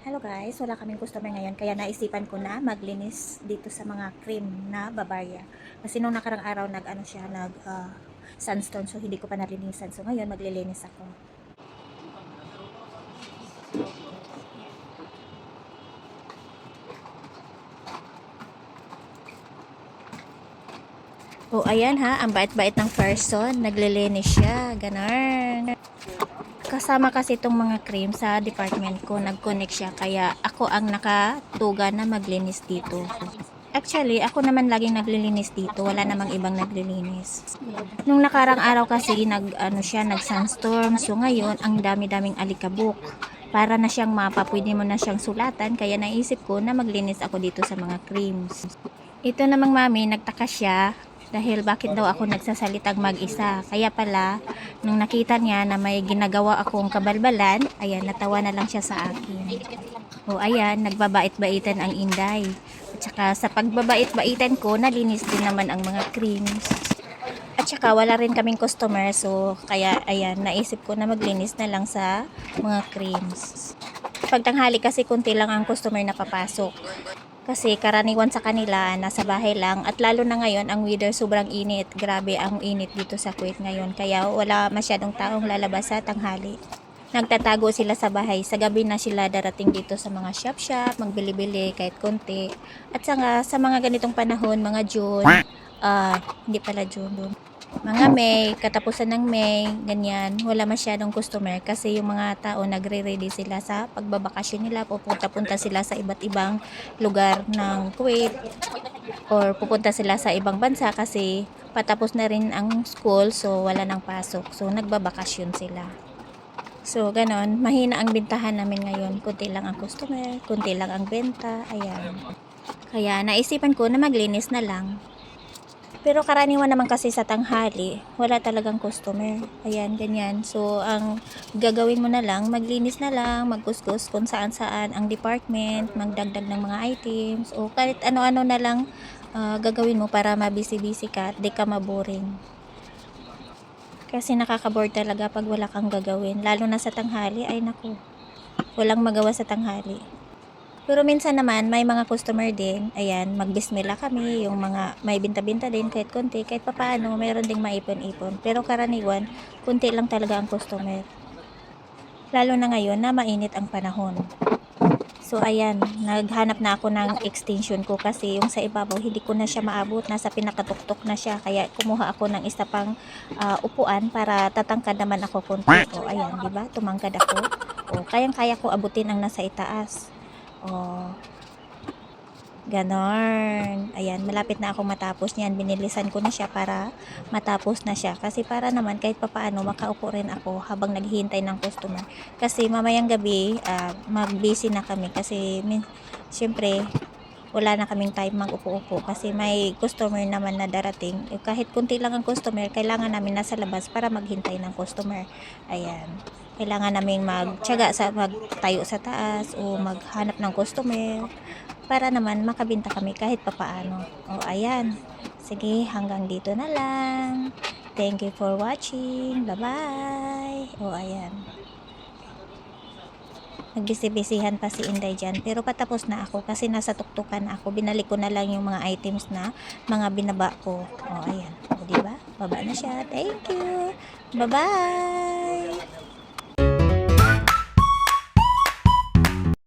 Hello guys, wala kaming customer ngayon kaya naisipan ko na maglinis dito sa mga cream na Bavaria. Kasi nung nakarang araw nag ano siya, nag ah, sandstone so hindi ko pa nalinisan. So ngayon maglilinis ako. Oh, ayan ha, ang bait-bait ng person. Naglilinis siya, ganun. Kasama kasi itong mga cream sa department ko, nag-connect siya, kaya ako ang nakatuga na maglinis dito. Actually, ako naman laging naglilinis dito, wala namang ibang naglilinis. Nung nakarang araw kasi, nag, ano siya, nag sunstorm, so ngayon, ang dami-daming alikabok. Para na siyang mapa, pwede mo na siyang sulatan, kaya naisip ko na maglinis ako dito sa mga creams. Ito namang mami, nagtaka siya, dahil bakit daw ako nagsasalitang mag-isa. Kaya pala, nung nakita niya na may ginagawa akong kabalbalan, ayan, natawa na lang siya sa akin. O ayan, nagbabait-baitan ang inday. At saka sa pagbabait-baitan ko, nalinis din naman ang mga creams. At saka wala rin kaming customer, so kaya ayan, naisip ko na maglinis na lang sa mga creams. Pagtanghali kasi kunti lang ang customer na papasok. Kasi karaniwan sa kanila, nasa bahay lang. At lalo na ngayon, ang weather sobrang init. Grabe ang init dito sa Kuwait ngayon. Kaya wala masyadong taong lalabas sa tanghali. Nagtatago sila sa bahay. Sa gabi na sila darating dito sa mga shop-shop, magbili-bili kahit konti. At saka sa mga ganitong panahon, mga June, ah, hindi pala June, June. Mga May, katapusan ng May, ganyan, wala masyadong customer kasi yung mga tao nagre-ready sila sa pagbabakasyon nila, pupunta-punta sila sa iba't ibang lugar ng Kuwait or pupunta sila sa ibang bansa kasi patapos na rin ang school so wala nang pasok. So nagbabakasyon sila. So ganon, mahina ang bintahan namin ngayon. Kunti lang ang customer, kunti lang ang benta, ayan. Kaya naisipan ko na maglinis na lang. Pero karaniwan naman kasi sa tanghali, wala talagang customer. Ayan, ganyan. So, ang gagawin mo na lang, maglinis na lang, magkuskus kung saan-saan ang department, magdagdag ng mga items, o kahit ano-ano na lang ah, gagawin mo para mabisi-busy ka at di ka maboring. Kasi nakaka-bored talaga pag wala kang gagawin. Lalo na sa tanghali, ay naku, walang magawa sa tanghali. Pero minsan naman, may mga customer din, ayan, magbismila kami, yung mga may binta-binta din kahit konti, kahit papaano, mayroon ding maipon-ipon. Pero karaniwan, kunti lang talaga ang customer. Lalo na ngayon na mainit ang panahon. So ayan, naghanap na ako ng extension ko kasi yung sa ibabaw hindi ko na siya maabot, nasa pinakatuktok na siya. Kaya kumuha ako ng isa pang ah, upuan para tatangkad naman ako konti. O ayan, di ba? Tumangkad ako. O kayang-kaya ko abutin ang nasa itaas. O Ganon. Ayan, malapit na ako matapos niyan. Binilisan ko na siya para matapos na siya. Kasi para naman kahit papaano makaupo rin ako habang naghihintay ng customer. Kasi mamayang gabi, ah, mag-busy na kami. Kasi min- syempre, wala na kaming time mag-upo-upo kasi may customer naman na darating. Kahit kunti lang ang customer, kailangan namin nasa labas para maghintay ng customer. Ayan. Kailangan namin magtiyaga sa magtayo sa taas o maghanap ng customer para naman makabinta kami kahit papaano. O ayan. Sige, hanggang dito na lang. Thank you for watching. Bye-bye. O ayan. Nagbisi-bisihan pa si Inday dyan. Pero patapos na ako kasi nasa tuktukan ako. Binalik ko na lang yung mga items na mga binaba ko. O ayan. O diba? Baba na siya. Thank you. Bye-bye.